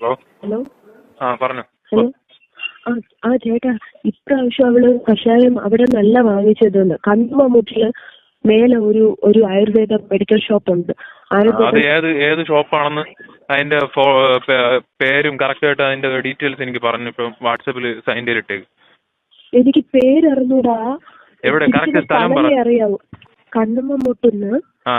Hello hello ആ പറഞ്ഞു. Hello ആ ആ ചേട്ടാ ഇപ്രാവശ്യം അവൾ കഷായം അവിടെ നല്ല വാങ്ങിച്ചതെന്ന് കന്മമുട്ടിൽ മേലെ ഒരു ഒരു ആയുർവേദ മെഡിക്കൽ ഷോപ്പ് ഉണ്ട്. അത് ഏത് ഏത് ഷോപ്പാണെന്ന് അതിന്റെ പേരും കറക്റ്റ് ആയിട്ട് അതിന്റെ ഡീറ്റെയിൽസ് എനിക്ക് പറഞ്ഞു ഇപ്പൊ വാട്സപ്പിൽ അതിന്റെ ഇട്ടേക്ക് എനിക്ക് പേരറിഞ്ഞൂടാ. എവിടെ? കറക്റ്റ് സ്ഥലം അറിയാവൂ. കണ്ണമ്മമുട്ടിന്ന് ആ,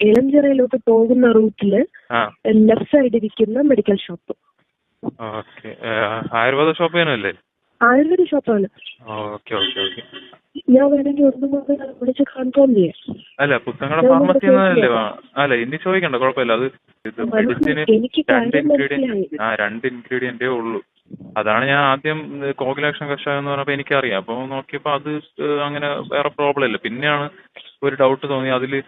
ഇളഞ്ചിറയിലോട്ട് പോകുന്ന റൂട്ടിൽ ലെഫ്റ്റ് സൈഡ് ഇരിക്കുന്ന medical shop. Okay. Ayurveda shop തന്നെയല്ലേ ആയുർവേദ ഷോപ്പാണ് ഞാൻ വേണമെങ്കിൽ ഒന്നും കൂടെ വിളിച്ച് കൺഫേം ചെയ്യാം. അല്ല ഞാൻ ഫാർമസി അല്ലേ അല്ല ഇനി ചോദിക്കണ്ട കുഴപ്പമില്ല. അത്. മെഡിസിന് എനിക്ക് രണ്ട് ഇൻഗ്രീഡിയന്റ് ആ രണ്ട് ഇൻഗ്രീഡിയന്റേ ഉള്ളൂ. അതാണ് ഞാൻ ആദ്യം കോകിലാക്ഷൻ കഷായം എന്ന് പറഞ്ഞപ്പോ എനിക്കറിയാം. അപ്പൊ നോക്കിയപ്പോ അത് അങ്ങനെ വേറെ പ്രോബ്ലം ഇല്ല. പിന്നെയാണ് ഒരു ഡൗട്ട് തോന്നി. അതിൽ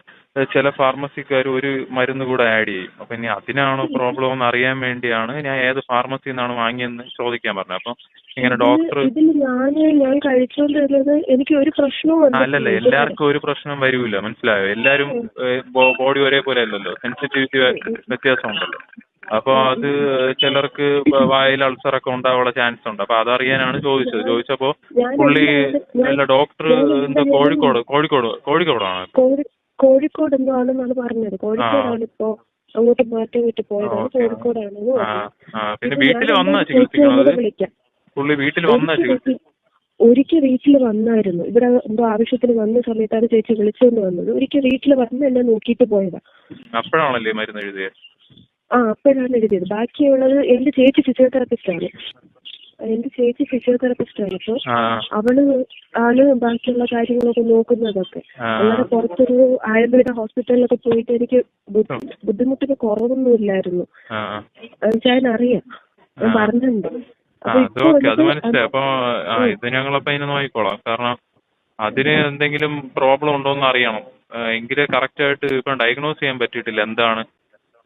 ചില ഫാർമസിക്കാർ ഒരു മരുന്ന് കൂടെ ആഡ് ചെയ്യും. അപ്പൊ ഇനി അതിനാണോ പ്രോബ്ലം എന്ന് അറിയാൻ വേണ്ടിയാണ് ഞാൻ ഏത് ഫാർമസിയിൽ നിന്നാണ് വാങ്ങിയെന്ന് ചോദിക്കാൻ പറഞ്ഞത്. അപ്പം ഇങ്ങനെ ഡോക്ടർ അല്ലല്ല. എല്ലാവർക്കും ഒരു പ്രശ്നം വരൂല. മനസ്സിലായോ? എല്ലാരും ബോഡി ഒരേപോലെ അല്ലല്ലോ. സെൻസിറ്റിവിറ്റി വ്യത്യാസമുണ്ടല്ലോ അപ്പൊ അത് ചിലർക്ക് വായിൽ അൾസർ ഒക്കെ ഉണ്ടാവാനുള്ള ചാൻസ് ഉണ്ട്. അപ്പൊ അതറിയാനാണ് ചോദിച്ചത്. ചോദിച്ചപ്പോ പുള്ളി അല്ല ഡോക്ടർ എന്തോ കോഴിക്കോട്? കോഴിക്കോട് കോഴിക്കോടാണ്. ഇപ്പൊ? കോഴിക്കോട് എന്തോ ആണെന്നാണ് പറഞ്ഞത്. കോഴിക്കോടാണ് അങ്ങോട്ട് മാറ്റം വിട്ട് പോയതാണ്. കോഴിക്കോടാണെന്ന് പറഞ്ഞു. പിന്നെ വീട്ടിൽ വന്നാ എന്തായാലും ചികിത്സിക്കുന്നത് പുള്ളി വീട്ടിൽ വന്നാ ചികിത്സ ഒരിക്കൽ വീട്ടിൽ വന്നായിരുന്നു. ഇവിടെ എന്തോ ആവശ്യത്തിന് വന്ന സമയത്താണ് ചേച്ചി വിളിച്ചുകൊണ്ട് വന്നത്. ഒരിക്കൽ വീട്ടിൽ വന്ന് എന്നെ നോക്കിയിട്ട് പോയതാ. അപ്പോഴാണല്ലേ മരുന്ന് എഴുതിയത് ആ അപ്പോഴാണ് എഴുതിയത്? ബാക്കിയുള്ളത് എന്റെ ചേച്ചി ഫിസിയോതെറാപ്പിസ്റ്റ് ആണ് എന്റെ ചേച്ചി ഫിസിയോതെറാപ്പിസ്റ്റ് ആണ് അപ്പൊ അവൾ ആണ് ബാക്കിയുള്ള കാര്യങ്ങളൊക്കെ നോക്കുന്നതൊക്കെ. അല്ലാതെ പുറത്തൊരു ആയുർവേദ ഹോസ്പിറ്റലിലൊക്കെ പോയിട്ട് എനിക്ക് ബുദ്ധിമുട്ടൊക്കെ ബുദ്ധിമുട്ടിന് കുറവൊന്നും ഇല്ലായിരുന്നു. ഞാൻ അറിയാം ഞാൻ പറഞ്ഞിട്ടുണ്ട്. അത് മനസ്സിലായി. അപ്പൊ ആ ഇത് ഞങ്ങളപ്പോ അതിനെ നോക്കിക്കോളാം. കാരണം അതിന് എന്തെങ്കിലും പ്രോബ്ലം ഉണ്ടോന്ന് അറിയണം. ആ, എങ്കിലേ കറക്റ്റ് ആയിട്ട് ഇപ്പൊ ഡയഗ്നോസ് ചെയ്യാൻ പറ്റിയിട്ടില്ല. എന്താണ്?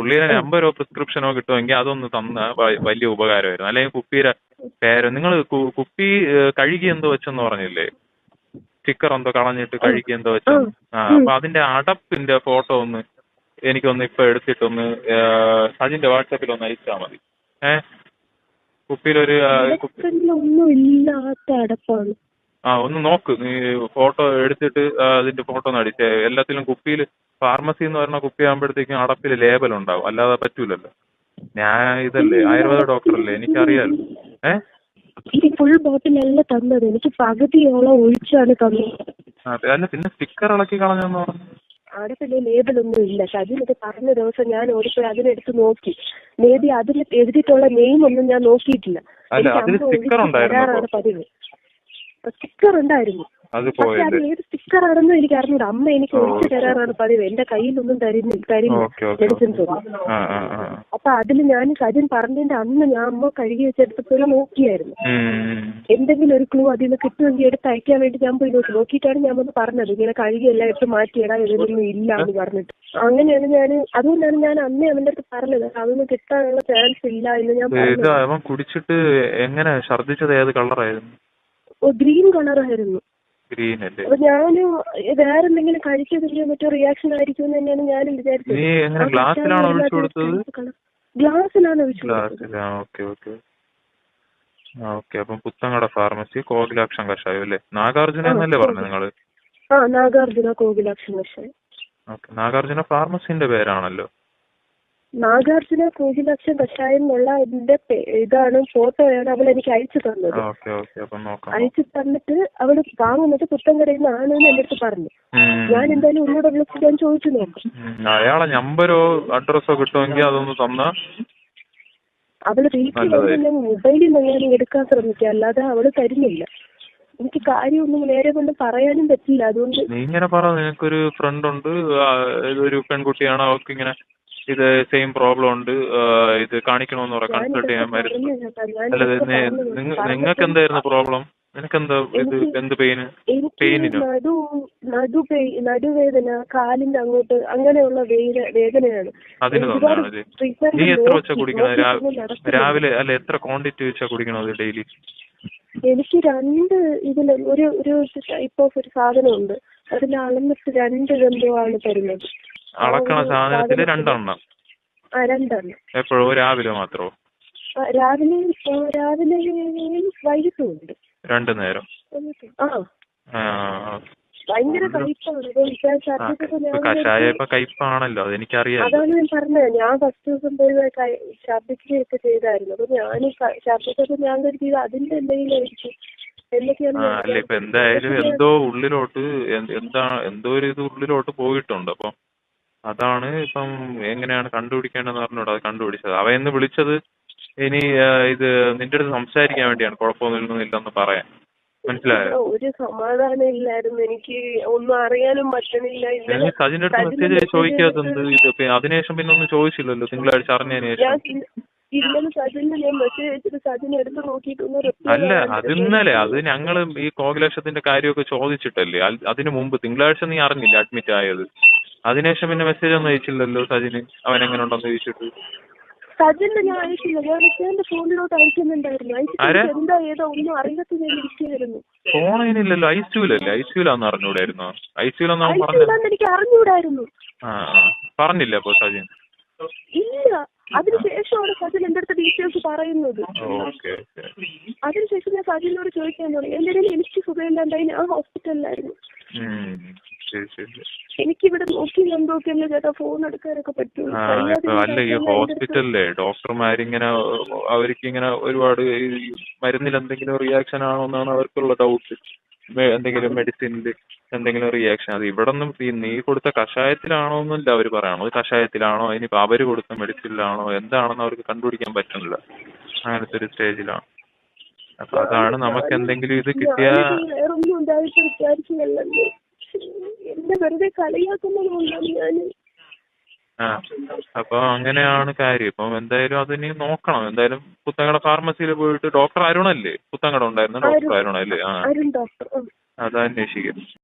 പുള്ളിയുടെ നമ്പരോ പ്രിസ്ക്രിപ്ഷനോ കിട്ടുമെങ്കിൽ അതൊന്ന് തന്ന വലിയ ഉപകാരമായിരുന്നു. അല്ലെങ്കിൽ കുപ്പിയുടെ പേര് നിങ്ങൾ കുപ്പി കഴുകി എന്തോ വെച്ചെന്ന് പറഞ്ഞില്ലേ? സ്റ്റിക്കർ എന്തോ കളഞ്ഞിട്ട് കഴുകി എന്തോ വെച്ചു ആ അപ്പൊ അതിന്റെ അടപ്പിന്റെ ഫോട്ടോ ഒന്ന് എനിക്കൊന്ന് ഇപ്പൊ എടുത്തിട്ടൊന്ന് സജിന്റെ വാട്സാപ്പിൽ ഒന്ന് അയച്ചാൽ മതി. ഏഹ് കുപ്പിയിലൊരു ഒന്നും ഇല്ലാത്ത അടപ്പാണ്. ആ ഒന്ന് നോക്ക്. നീ ഫോട്ടോ എടുത്തിട്ട് അതിന്റെ ഫോട്ടോ ഒന്ന് അടിച്ചേ. എല്ലാത്തിലും കുപ്പിയിൽ ഫാർമസി എന്ന് പറഞ്ഞ കുപ്പി ആകുമ്പോഴത്തേക്കും അടപ്പിൽ ലേബൽ ഉണ്ടാവും. അല്ലാതെ പറ്റൂലല്ലോ. ഞാൻ ഇതല്ലേ ആയുർവേദ ഡോക്ടറല്ലേ എനിക്കറിയാലോ. ഏ? ഈ ഫുൾ ബോട്ടിലല്ല തന്നത്. എനിക്ക് പകുതിയോളം ഒഴിച്ചാണ് തന്നത്. അല്ല പിന്നെ സ്റ്റിക്കർ ഇളക്കി കളഞ്ഞെന്ന്? പറഞ്ഞു അവിടെ പിന്നെ ലേബൽ ഒന്നും ഇല്ല. സജിനൊക്കെ പറഞ്ഞ ദിവസം ഞാൻ ഓടിപ്പോയി അതിനെടുത്ത് നോക്കി. മേബി അതിൽ എഴുതിയിട്ടുള്ള നെയിം ഒന്നും ഞാൻ നോക്കിയിട്ടില്ല? പതിവ്. സ്റ്റിക്കർ ഉണ്ടായിരുന്നു. പക്ഷെ അത് ഏത് സ്റ്റിക്കർ ആണെന്ന് എനിക്ക് അറിഞ്ഞൂട. അമ്മ എനിക്ക് ഒഴിച്ചു തരാറാണ് പതിവ്. എന്റെ കയ്യിലൊന്നും തരുന്നു തരില്ല. മെഡിസിൻസ് ഒന്നും. അപ്പൊ അതിൽ ഞാൻ കാര്യം പറഞ്ഞതിന്റെ അന്ന് ഞാൻ അമ്മ കഴുകി വെച്ചെടുത്തപ്പോൾ നോക്കിയായിരുന്നു. എന്തെങ്കിലും ഒരു ക്ലൂ അതിൽ നിന്ന് കിട്ടുമെങ്കിൽ എടുത്ത് അയക്കാൻ വേണ്ടി ഞാൻ പോയി നോക്കി. നോക്കിയിട്ടാണ് ഞാൻ വന്ന് പറഞ്ഞത്. ഇങ്ങനെ കഴുകി എല്ലാം എടുത്ത് മാറ്റിയിടാ ഇതിലൊന്നും ഇല്ല എന്ന് പറഞ്ഞിട്ട്. അങ്ങനെയാണ് ഞാൻ അതുകൊണ്ടാണ് ഞാൻ അന്നേ അവന്റെ അടുത്ത് പറഞ്ഞത്. അതൊന്നും കിട്ടാനുള്ള ചാൻസ് ഇല്ല എന്ന് ഞാൻ കുടിച്ചിട്ട് എങ്ങനെ ഛർദ്ദിച്ചത് ഏത് കളറായിരുന്നു ഗ്രീൻ കളറായിരുന്നു. ഗ്രീൻ അല്ലേ? അപ്പൊ ഞാൻ വേറെന്തെങ്കിലും കഴിച്ചതിന്റെ മറ്റോ റിയാക്ഷൻ ആയിരിക്കും എന്ന് തന്നെയാണ് ഞാനും വിചാരിച്ചത്. ഗ്ലാസ്സിലാണോ ഒഴിച്ചു കൊടുത്തത്? ഓക്കെ അപ്പം പുത്തങ്ങട ഫാർമസി കോകിലാക്ഷം കഷായം അല്ലേ? നാഗാർജുന എന്നല്ലേ പറഞ്ഞു നിങ്ങൾ ആ നാഗാർജുന കോകിലാക്ഷൻ കഷായം. നാഗാർജുന ഫാർമസിന്റെ പേരാണല്ലോ. നാഗാർജുന കോകിലാക്ഷൻ കഷായം എന്നുള്ള ഇതിന്റെ ഇതാണ് ഫോട്ടോയാണ് അവൾ എനിക്ക് അയച്ചു തന്നത്. അയച്ചു തന്നിട്ട് അവൾ വാങ്ങുന്നത് പുത്തൻകടയിൽ നിന്നാണ് എന്ന് എന്റെ അടുത്ത് പറഞ്ഞു. ഞാൻ എന്തായാലും ഒന്നുകൂടെ വിളിച്ച് ഞാൻ ചോദിച്ചു നോക്കാം. ഉം. അയാളെ നമ്പരോ അഡ്രസ്സോ കിട്ടുമെങ്കിൽ അതൊന്ന് തന്നാ. അവൾ വീട്ടിൽ മൊബൈലിൽ നിന്ന് ഞാൻ എടുക്കാൻ ശ്രമിക്കുക. അല്ലാതെ അവൾ തരുന്നില്ല. എനിക്ക് കാര്യമൊന്നും നേരെ കൊണ്ട് പറയാനും പറ്റില്ല. അതുകൊണ്ട് നീ ഇങ്ങനെ പറ. നിനക്കൊരു ഫ്രണ്ട് ഉണ്ട്. ഒരു പെൺകുട്ടിയാണ്. അവൾക്ക് ഇങ്ങനെ ഇത് സെയിം പ്രോബ്ലം ഉണ്ട്. ഇത് കാണിക്കണമെന്ന് പറ കൺസൾട്ട് ചെയ്യാൻ മരുന്ന് അല്ല നിങ്ങൾക്ക് എന്തായിരുന്നു പ്രോബ്ലം നിനക്കെന്താ ഇത് എന്ത് പെയിന് എനിക്ക് പെയിനിനോ നടു നടു നടുവേദന കാലിന്റെ അങ്ങോട്ട് അങ്ങനെയുള്ള വേദ- വേദനയാണ്. അതിന് നീ എത്ര വെച്ചാ കുടിക്കണത്. രാവിലെ അല്ല എത്ര ക്വാണ്ടിറ്റി വെച്ചാ കുടിക്കണത് ഡെയിലി എനിക്ക് രണ്ട് ഇതിൽ ഒരു ഒരു ടൈപ്പ് ഓഫ് ഒരു സാധനമുണ്ട്. അതിൽ അളന്നിട്ട് രണ്ട് ഗന്ധമാണ് ആണ് തരുന്നത്. അളക്കണ സാധനത്തിൽ സാധനത്തിൽ രണ്ടെണ്ണം. എപ്പോഴോ രാവിലെ മാത്രോ? രണ്ട് നേരം. ആഹ്. ഞാൻ ഇപ്പൊ കയ്പ്പാണല്ലോ അതെനിക്കറിയാം. അതാണ് ഞാൻ പറഞ്ഞത്. ഞാൻ ഫസ്റ്റ് ദിവസം പോയി ഛർദ്ദിക്കുകയൊക്കെ ചെയ്തായിരുന്നു. അപ്പൊ ഞാൻ ഛർദ്ദിച്ചപ്പോ ഞാൻ കരുതി അതിന്റെ എന്തെങ്കിലും ആയിരിക്കും അല്ല ഇപ്പൊ എന്തായാലും എന്തോ ഉള്ളിലോട്ട് എന്താണ് എന്താ എന്തോ ഒരു ഇത് ഉള്ളിലോട്ട് പോയിട്ടുണ്ട്. അപ്പം അതാണ് ഇപ്പം എങ്ങനെയാണ് കണ്ടുപിടിക്കേണ്ടതെന്ന് പറഞ്ഞോട് അത് കണ്ടുപിടിച്ചത്. അവൻ ഇന്ന് വിളിച്ചത് ഇനി ഇത് നിന്റെ അടുത്ത് സംസാരിക്കാൻ വേണ്ടിയാണ്. കുഴപ്പമൊന്നുമില്ലെന്ന് പറയാൻ. മനസ്സിലായോ? ഒരു സമാധാനം ഇല്ലായിരുന്നു. എനിക്ക് ഒന്നും അറിയാനും പറ്റണില്ല. സജിന്റെ അടുത്ത് മെസ്സേജ് ചോദിക്കാത്തത് ഇത് അതിനുശേഷം പിന്നെ ഒന്നും ചോദിച്ചില്ലല്ലോ. തിങ്കളാഴ്ച അറിഞ്ഞതിന് ശേഷം. അല്ല അത്. ഇന്നലെ. അത് ഞങ്ങൾ ഈ കോകിലക്ഷത്തിന്റെ കാര്യമൊക്കെ ചോദിച്ചിട്ടല്ലേ? അതിന് മുമ്പ് തിങ്കളാഴ്ച നീ അറിഞ്ഞില്ല അഡ്മിറ്റ് ആയത്? അതിനുശേഷം പിന്നെ മെസ്സേജ് ഒന്നും അയച്ചില്ലല്ലോ സജിന്? അവൻ എങ്ങനെ ഉണ്ടെന്ന് ചോദിച്ചിട്ട്. സജിന് ഞാൻ അയച്ചില്ല. ഞാൻ എന്റെ ഫോണിലോട്ട് അയക്കുന്നുണ്ടായിരുന്നു? അയച്ചിട്ട് എന്താ ഏതോ ഒന്നും അറിയാത്ത ഞാൻ ഇരിക്കുകയായിരുന്നു ഫോൺ അതിനില്ലല്ലോ ഐ സിയുലല്ലേ ഐ സിയുലാന്ന് അറിഞ്ഞൂടായിരുന്നോ? ഐ സിയുലെന്ന് അവൻ പറഞ്ഞു എനിക്ക് അറിഞ്ഞൂടായിരുന്നു. ആ ആ. പറഞ്ഞില്ല അപ്പൊ സജിൻ? ഇല്ല. അതിനുശേഷമാണ് സജിൻ എന്റെ അടുത്ത് ഡീറ്റെയിൽസ് പറയുന്നത്. അതിനുശേഷം ഞാൻ സജിനോട് ചോദിക്കാൻ തുടങ്ങി. എന്റെ എനിക്ക് സുഖമില്ലാണ്ടായി? ഞാൻ ഹോസ്പിറ്റലിലായിരുന്നു. ശരി ശരി. നോക്കി ചേട്ടാ ഫോൺ എടുക്കാനൊക്കെ പറ്റുള്ളൂ. അല്ല ഈ ഹോസ്പിറ്റലിലെ ഡോക്ടർമാരിങ്ങനെ അവർക്ക് ഇങ്ങനെ ഒരുപാട് മരുന്നിൽ എന്തെങ്കിലും റിയാക്ഷൻ ആണോ എന്നാണ് അവർക്കുള്ള ഡൗട്ട് എന്തെങ്കിലും മെഡിസിനിൽ എന്തെങ്കിലും റിയാക്ഷൻ അത് ഇവിടെ ഒന്നും ഈ നീ കൊടുത്ത കഷായത്തിലാണോ എന്നല്ല അവർ പറയണോ അത് കഷായത്തിലാണോ? ഇനിയിപ്പോ അവർ കൊടുത്ത മെഡിസിനിലാണോ എന്താണെന്ന് അവർക്ക് കണ്ടുപിടിക്കാൻ പറ്റുന്നില്ല. അങ്ങനത്തെ ഒരു സ്റ്റേജിലാണ്. അപ്പൊ അതാണ് നമുക്ക് എന്തെങ്കിലും ഇത് കിട്ടിയ എന്നെ വെറുതെ ഞാൻ ആ അപ്പൊ അങ്ങനെയാണ് കാര്യം. ഇപ്പൊ എന്തായാലും അതിനി നോക്കണം. എന്തായാലും പുത്തങ്കട ഫാർമസിയിൽ പോയിട്ട് ഡോക്ടർ അരുണല്ലേ? പുത്തങ്കട ഉണ്ടായിരുന്ന ഡോക്ടർ. അരുണല്ലേ? ആ. അത് അന്വേഷിക്കും.